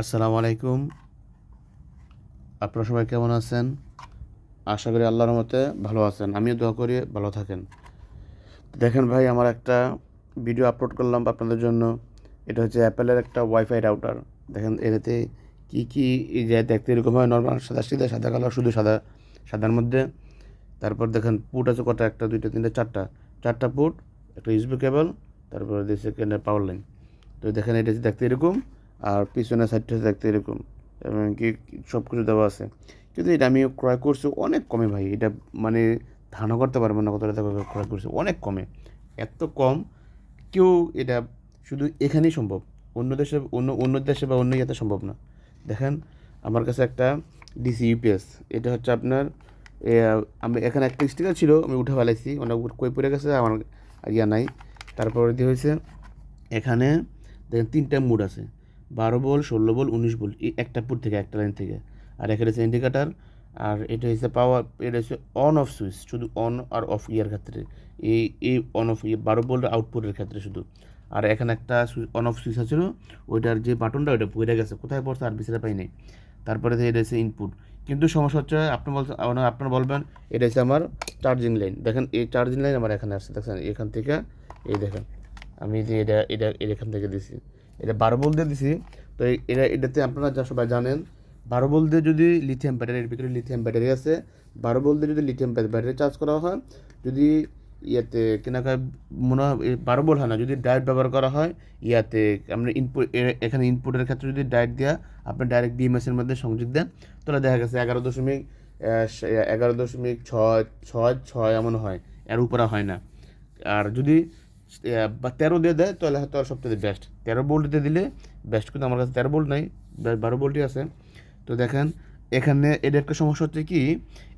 আসসালামু আলাইকুম। আপনারা সবাই কেমন আছেন? আশা করি আল্লাহর মতে ভালো আছেন। আমিও দোয়া করি ভালো থাকেন। দেখেন ভাই, আমার একটা ভিডিও আপলোড করলাম আপনাদের জন্য। এটা হচ্ছে অ্যাপেলের একটা ওয়াইফাই রাউটার। দেখেন, এটাতে কী কী যে দেখতে এরকম হয়, নর্মাল সাদা সিধা, সাদা কালার, শুধু সাদা, সাদার মধ্যে। তারপর দেখেন, পুট আছে কটা, একটা, দুইটা, তিনটা, চারটা। চারটা পুট, একটা ইউসবি কেবল, তারপরে দুই সেকেন্ডের পাওয়ার লাইন তো দেখেন, এটা দেখতে এরকম। আর পিছনে সাইডটা দেখতে এরকম কি সব কিছু দেওয়া আছে। কিন্তু এটা আমি ক্রয় করছি অনেক কমে ভাই, এটা মানে ধারণা করতে পারব না কতটা টাকা ক্রয় করছি, অনেক কমে। এত কম, কেউ এটা শুধু এখানেই সম্ভব, অন্য দেশে, অন্য অন্য দেশে বা অন্য ইয়েতে সম্ভব না। দেখেন, আমার কাছে একটা ডিসি ইউপিএস এটা হচ্ছে আপনার আমি এখানে একটা স্টিকার ছিল, আমি উঠে ফেলাইছি, অনেক কই পড়ে গেছে, আমার ইয়া নাই। তারপরে দিয়ে হয়েছে এখানে দেখেন তিনটা মুড আছে। বারো বল, ষোলো বল, উনিশ বল একটা পুট থেকে, একটা লাইন থেকে। আর এখানে হচ্ছে ইন্ডিকেটার আর এটা হচ্ছে পাওয়ার এটা হচ্ছে অন অফ সুইচ শুধু অন আর অফ ইয়ার ক্ষেত্রে। এই এই অন অফ ইয়ে বারো বল আউটপুটের ক্ষেত্রে শুধু। আর এখানে একটা সুইচ অন অফ সুইচ আছে ওইটার যে বাটনটা ওইটা পড়ে গেছে। কোথায় পড়ছে? আর বিচারে পাই নাই তারপরে এটা হচ্ছে ইনপুট কিন্তু সমস্যা হচ্ছে, আপনি বলছেন আপনারা বলবেন, এটা হচ্ছে আমার চার্জিং লাইন দেখেন, এই চার্জিং লাইন আমার এখানে আসছে দেখেন, এখান থেকে, এই দেখেন, আমি যে এটা এটা এখান থেকে দিছি। এটা বারো বল দিয়ে দিছি। তো এটা এটাতে আপনারা যা সবাই জানেন, বারো বল দিয়ে যদি লিথিয়াম ব্যাটারির ভিতরে লিথিয়াম ব্যাটারি আছে, বারো বল দিয়ে যদি লিথিয়াম ব্যাটারি চার্জ করা হয়, যদি ইয়াতে কেনাকা মনে হয় বারো বল হয় না, যদি ডায়েট ব্যবহার করা হয়, ইয়াতে আমরা ইনপুট এখানে ইনপুটের ক্ষেত্রে যদি ডায়েট দেওয়া আপনি ডাইরেক্ট ডিএমএসের মধ্যে সংযোগ দেন, তাহলে দেখা গেছে এগারো দশমিক এগারো দশমিক ছয় ছয় ছয় এমন হয়, এর উপরে হয় না। আর যদি বা তেরো দিয়ে দেয়, তাহলে হয়তো আর সবথেকে বেস্ট তেরো বোল্ট দিয়ে দিলে বেস্ট কিন্তু আমার কাছে তেরো বোল্ট নাই বারো বোল্টই আছে। তো দেখেন, এখানে এটা একটা সমস্যা হচ্ছে কি,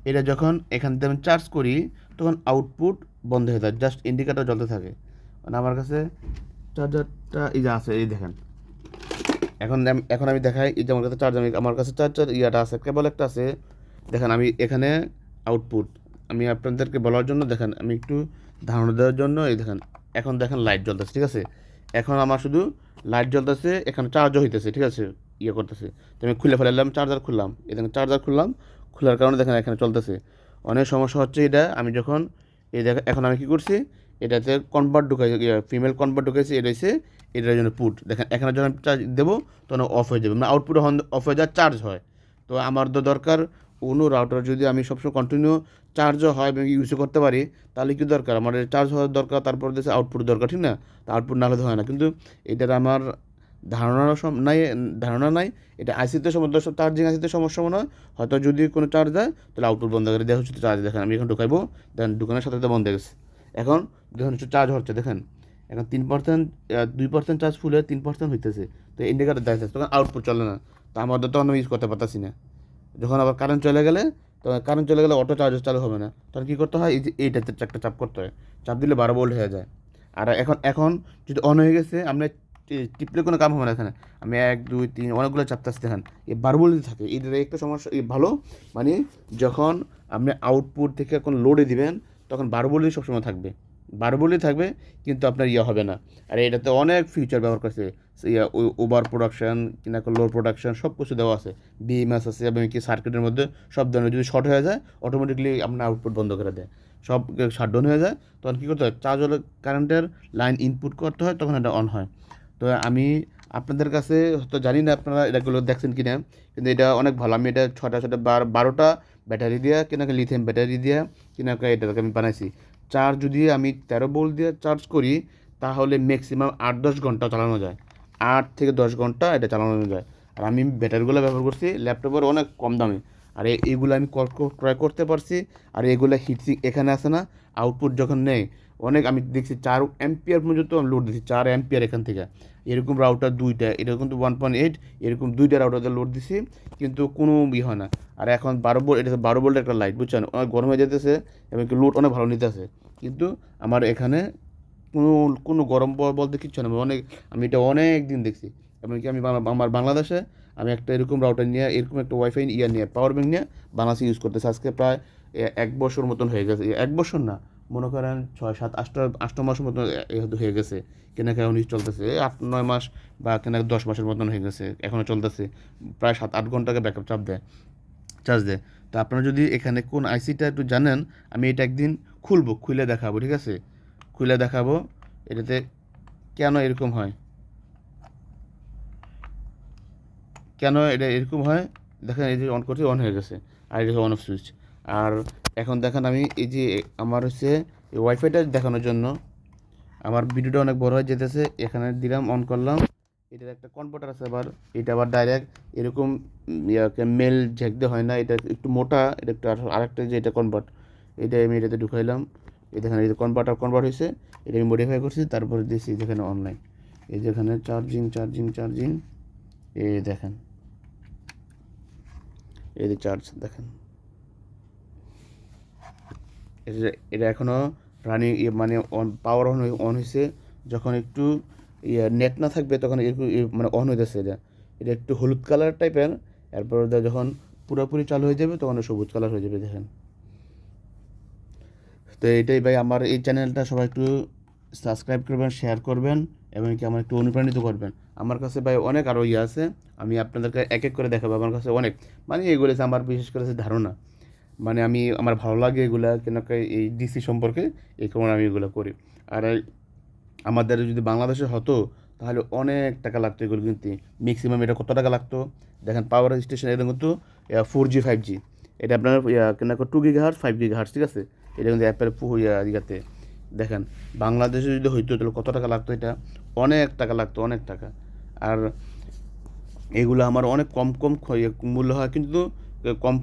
এটা যখন এখান থেকে আমি চার্জ করি, তখন আউটপুট বন্ধ হয়ে যায় জাস্ট ইন্ডিকেটার জ্বলতে থাকে। মানে আমার কাছে চার্জারটা এই যে আছে, এই দেখেন। এখন এখন আমি দেখাই, এই যে আমার কাছে চার্জার আমার কাছে চার্জার ইয়াটা আছে কেবল একটা আছে। দেখেন, আমি এখানে আউটপুট আমি আপনাদেরকে বলার জন্য, দেখেন, আমি একটু ধারণা দেওয়ার জন্য, এই দেখেন এখন দেখেন লাইট জ্বলতেছে, ঠিক আছে? এখন আমার শুধু লাইট জ্বলতেছে, এখানে চার্জও হইতেছে, ঠিক আছে? ইয়ে করতেছে। তো আমি খুলে ফেলালাম চার্জার খুললাম। এখানে চার্জার খুললাম, খোলার কারণে দেখেন এখানে চলতেছে। অনেক সমস্যা হচ্ছে এটা, আমি যখন এই দেখ, এখন আমি কী করছি? এটাতে কনভার্ট ঢুকাই ফিমেল কনভার্ট ঢুকাইছি, এটা হচ্ছে এটার জন্য পুট দেখেন, এখানে যখন চার্জ দেবো, তখন অফ হয়ে যাবে। মানে আউটপুট অফ হয়ে যায় চার্জ হয়। তো আমার তো দরকার অন্য রাউটার যদি আমি সবসময় কন্টিনিউ চার্জও হয় এবং ইউজও করতে পারি, তাহলে কি দরকার? আমার চার্জ হওয়ার দরকার, তারপর দেশে আউটপুট দরকার, ঠিক না? তা আউটপুট না হলে তো হয় না। কিন্তু এটার আমার ধারণা নাই ধারণা নাই। এটা আইসিতে সমস্যা সব চার্জিং আইসিতে সমস্যা মনে হয়। হয়তো যদি কোনো চার্জ দেয়, তাহলে আউটপুট বন্ধ করে দেওয়া হচ্ছে। চার্জ দেখেন, আমি এখন ঢুকাইবো। দেখেন, দোকানের সাথে বন্ধ হয়ে গেছে। এখন দেখুন চার্জ হচ্ছে, দেখেন। এখন তিন পার্সেন্ট দুই পার্সেন্ট চার্জ ফুলে তিন পার্সেন্ট হইতেছে। তো ইন্ডিকেটার দেখাচ্ছে তখন আউটপুট চলে না। তো আমাদের তখন আমি ইউজ করতে পারতাছি না। যখন আবার কারেন্ট চলে গেলে, তখন কারেন্ট চলে গেলে অটো চার্জার চালু হবে না। তখন কী করতে হয়? এই যে একটা চাপ করতে হয়। চাপ দিলে বারো ভোল্ট হয়ে যায়। আর এখন এখন যদি অন হয়ে গেছে টি- টিপলে কোনো কাম হবে না এখানে। আমি এক, দুই, তিন অনেকগুলো চাপতে দেখেন এই বারো ভোল্ট থাকে এটার একটা সমস্যা, এই ভালো মানে যখন আপনি আউটপুট থেকে এখন লোডে দিবেন, তখন বারো ভোল্টই সবসময় থাকবে। বারো ভোল্টই থাকবে, কিন্তু আপনার ইয়ে হবে না। আর এটাতে অনেক ফিউচার ব্যবহার করছে ইয়া ওভার প্রোডাকশন কিনা লো প্রোডাকশন সব কিছু দেওয়া আছে। বিএমএস আছে এবং কি সার্কিটের মধ্যে সব ধরনের যদি শর্ট হয়ে যায় অটোমেটিকলি আপনার আউটপুট বন্ধ করে দেয়। সব শাটডাউন হয়ে যায়, তখন কী করতে হয়? চার্জ হলে কারেন্টের লাইন ইনপুট করতে হয়, তখন এটা অন হয়। তো আমি আপনাদের কাছে হয়তো জানি না আপনারা এটাগুলো দেখছেন কি না কিন্তু এটা অনেক ভালো। আমি এটা ছটা ছটা বার, বারোটা ব্যাটারি দিয়ে কিনা লিথিয়াম ব্যাটারি দিয়ে কিনা এটাকে আমি বানাইছি। চার্জ যদি আমি তেরো বোল্ট দিয়ে চার্জ করি, তাহলে ম্যাক্সিমাম আট দশ ঘণ্টা চালানো যায়। আট থেকে দশ ঘণ্টা এটা চালানো যায়। আর আমি ব্যাটারিগুলো ব্যবহার করছি, ল্যাপটপের অনেক কম দামে। আর এইগুলো আমি কর- কর- ক্রয় করতে পারছি, আর এগুলো হিটসিং এখানে আসে না আউটপুট যখন নেই অনেক আমি দেখছি চার অ্যাম্পিয়ার পর্যন্ত আমি লোড দিচ্ছি চার অ্যাম্পিয়ার এখান থেকে। এরকম রাউটার দুইটা এটা কিন্তু ওয়ান পয়েন্ট এইট এরকম দুইটা রাউটার লোড দিছি, কিন্তু কোনো ই হয় না। আর এখন বারো বোল্ট এটা বারো বোল্টের একটা লাইট বুঝছেন? অনেক গরম হয়ে যেতেছে এবং লোড অনেক ভালো নিতেছে। কিন্তু আমার এখানে কোনো কোনো গরম বলতে কিচ্ছু না অনেক, আমি এটা অনেক দিন দেখছি। এমনকি আমি আমার বাংলাদেশে আমি একটা এরকম রাউটার নিয়ে, এরকম একটা ওয়াইফাই ইয়ে নিয়ে পাওয়ার ব্যাংক নিয়ে বাংলাদেশে ইউজ করতেছি। আজকে প্রায় এক বছর মতন হয়ে গেছে। এক বছর না মনে করেন ছয় সাত, আটটা আটটা মাস মতন হয়ে গেছে। কেনা এখন চলতেছে। আট, নয় মাস বা কেনা দশ মাসের মতন হয়ে গেছে। এখনও চলতেছে। প্রায় সাত, আট ঘন্টাকে ব্যাকআপ চাপ দেয় চার্জ দেয়। তো আপনারা যদি এখানে কোন আইসিটা একটু জানেন, আমি এটা একদিন খুলবো, খুলে দেখাবো, ঠিক আছে? খুলে দেখাবো, এটাতে কেন এরকম হয়? কেন এটা এরকম হয়? দেখেন এই যে অন করছি অন হয়ে গেছে। আর এটা অন অফ সুইচ আর এখন দেখেন আমি এই যে আমার হচ্ছে ওয়াইফাইটা দেখানোর জন্য আমার ভিডিওটা অনেক বড় হয়ে যেতেছে, এখানে দিলাম অন করলাম। এটার একটা কনভার্টার আছে আবার, এটা আবার ডাইরেক্ট এরকম মেল ঝেঁকতে হয় না, এটা একটু মোটা, এটা একটু আর- আরেকটা যে এটা কনভার্ট এটা আমি এটাতে ঢুকাইলাম। এই দেখেন, এই যে কনভার্টার কনভার্ট হয়েছে এটা আমি মডিফাই করছি, তারপরে দিয়েছি যেখানে অনলাইন এই যেখানে চার্জিং চার্জিং চার্জিং এই দেখেন। এই যে চার্জ দেখেন। এটা এটা এখনও রানিং মানে অন পাওয়ার অন অন হয়েছে যখন একটু ইয়ে নেট না থাকবে তখন এরকম এ- মানে অন হইতেছে এটা। এটা একটু হলুদ কালার টাইপের এরপর যখন পুরোপুরি চালু হয়ে যাবে তখন সবুজ কালার হয়ে যাবে, দেখেন। তো এটাই ভাই, আমার এই চ্যানেলটা সবাই একটু সাবস্ক্রাইব করবেন শেয়ার করবেন এবং কি আমার একটু অনুপ্রাণিত করবেন। আমার কাছে ভাই অনেক আরও ইয়ে আছে। আমি আপনাদেরকে এক এক করে দেখাবো। আমার কাছে অনেক। মানে এগুলো আমার বিশেষ করে ধারণা। মানে আমি আমার ভালো লাগে এগুলা কেন এই ডিসি সম্পর্কে, এই কারণে আমি এগুলো করি। আর আমাদের যদি বাংলাদেশে হতো, তাহলে অনেক টাকা লাগতো এগুলো কিন্তু। ম্যাক্সিমাম এটা কত টাকা লাগতো? দেখেন পাওয়ার স্টেশন এটা কিন্তু ফোর জি ফাইভ জি এটা আপনার কেন two giga hertz five giga hertz ঠিক আছে? এটা কিন্তু অ্যাপের ইয়াতে। দেখেন, বাংলাদেশে যদি হইতো, তাহলে কত টাকা লাগতো এটা? অনেক টাকা লাগতো, অনেক টাকা। আর এগুলো আমার অনেক কম কম মূল্য হয়, কিন্তু কম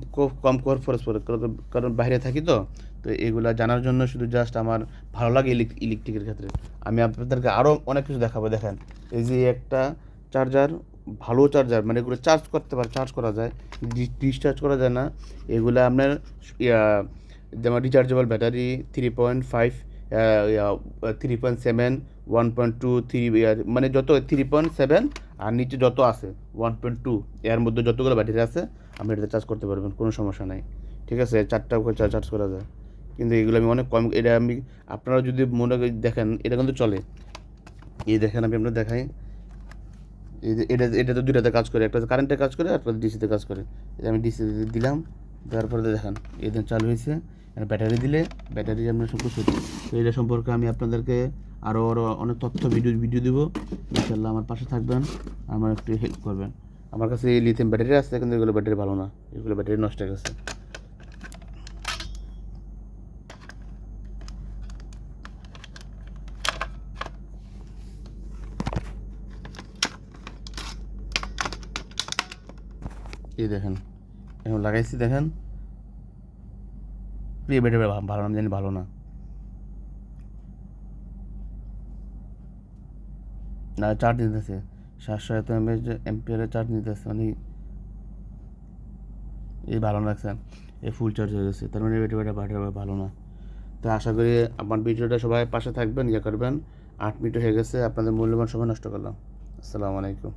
কম কর খরচ পড়ে। কারণ- কারণ বাইরে থাকি তো তো এগুলা জানার জন্য শুধু জাস্ট আমার ভালো লাগে ইলেকট্রিকের ক্ষেত্রে। আমি আপনাদেরকে আরও অনেক কিছু দেখাবো, দেখেন। এই যে একটা চার্জার ভালো চার্জার মানে এগুলো চার্জ করতে পারে চার্জ করা যায় ডিসচার্জ করা যায় না। এগুলো আপনার যেমন rechargeable battery three point five three point seven one point two three মানে যত থ্রি পয়েন্ট সেভেন আর নিচে যত আছে ওয়ান পয়েন্ট টু এর মধ্যে যতগুলো ব্যাটারি আছে আপনি এটাতে চার্জ করতে পারবেন, কোনো সমস্যা নাই। ঠিক আছে? চারটা করে চার্জ করা যায়। কিন্তু এগুলো আমি অনেক কম এটা আমি আপনারা যদি মনে দেখেন, এটা কিন্তু চলে। এই দেখেন, আমি আপনার দেখাই। এটা এটা তো দুইটাতে কাজ করে। একটা কারেন্টে কাজ করে একটা ডিসিতে কাজ করে। এটা আমি ডিসিতে দিলাম, দেওয়ার পরে দেখেন, এই চালু হয়েছে। ব্যাটারি দিলে, ব্যাটারি আপনার সব কিছু তো এটা সম্পর্কে আমি আপনাদেরকে আরও আরও অনেক তথ্য ভিডিও ভিডিও দেবো। ইনশাল্লাহ আমার পাশে থাকবেন, আমার একটু হেল্প করবেন। আমার কাছে এই লিথিয়াম ব্যাটারি আছে, কিন্তু এগুলো ব্যাটারি ভালো না। এগুলো ব্যাটারি নষ্ট হয়ে গেছে। এই দেখেন, এখন লাগাইছি, দেখেন। প্রিয় ব্যাটারি ভালো না জানি ভালো না। না চার্জ নিতেছে সাতশো এত এমএচ এমপিয়ারের চার্জ নিতেছে মানে এই ভালো লাগছে এই ফুল চার্জ হয়ে গেছে। তার মানে ব্যাটারি ব্যাটারি ভালো না। তো আশা করি আমার ভিডিওটা সবাই পাশে থাকবেন ইয়ে করবেন। আট মিনিট হয়ে গেছে, আপনাদের মূল্যবান সময় নষ্ট করলাম। আসসালামু আলাইকুম।